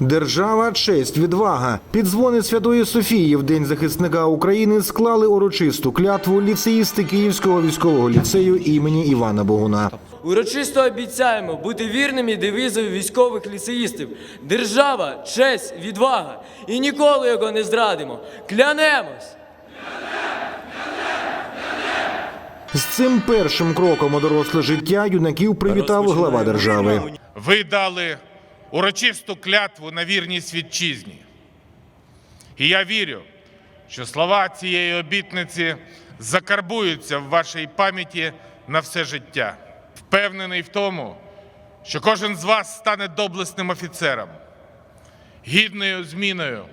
Держава, честь, відвага. Під дзвони Святої Софії в День захисника України склали урочисту клятву ліцеїсти Київського військового ліцею імені Івана Богуна. Урочисто обіцяємо бути вірними девізові військових ліцеїстів. Держава, честь, відвага. І ніколи його не зрадимо. Клянемось! З цим першим кроком у доросле життя юнаків привітав глава держави. Ви дали урочисту клятву на вірність вітчизні. І я вірю, що слова цієї обітниці закарбуються в вашій пам'яті на все життя. Впевнений в тому, що кожен з вас стане доблесним офіцером, гідною зміною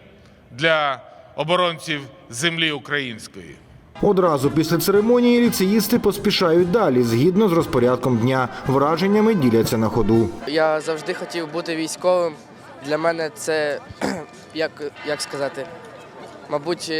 для оборонців землі української. Одразу після церемонії ліцеїсти поспішають далі, згідно з розпорядком дня. Враженнями діляться на ходу. Я завжди хотів бути військовим. Для мене це, як, як сказати, мабуть,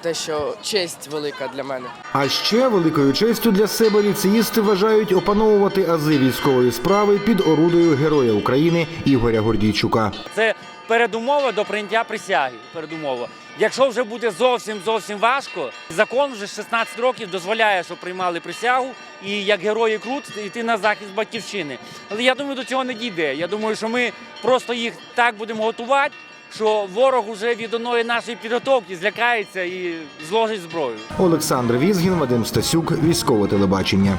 те, що честь велика для мене. А ще великою честю для себе ліцеїсти вважають опановувати ази військової справи під орудою Героя України Ігоря Гордійчука. Це передумова до прийняття присяги. Передумова. Якщо вже буде зовсім зовсім важко, закон вже 16 років дозволяє, щоб приймали присягу і як герої крут йти на захист батьківщини. Але я думаю, до цього не дійде. Я думаю, що ми просто їх так будемо готувати, що ворог уже від одної нашої підготовки злякається і зложить зброю. Олександр Візгін, Вадим Стасюк, військове телебачення.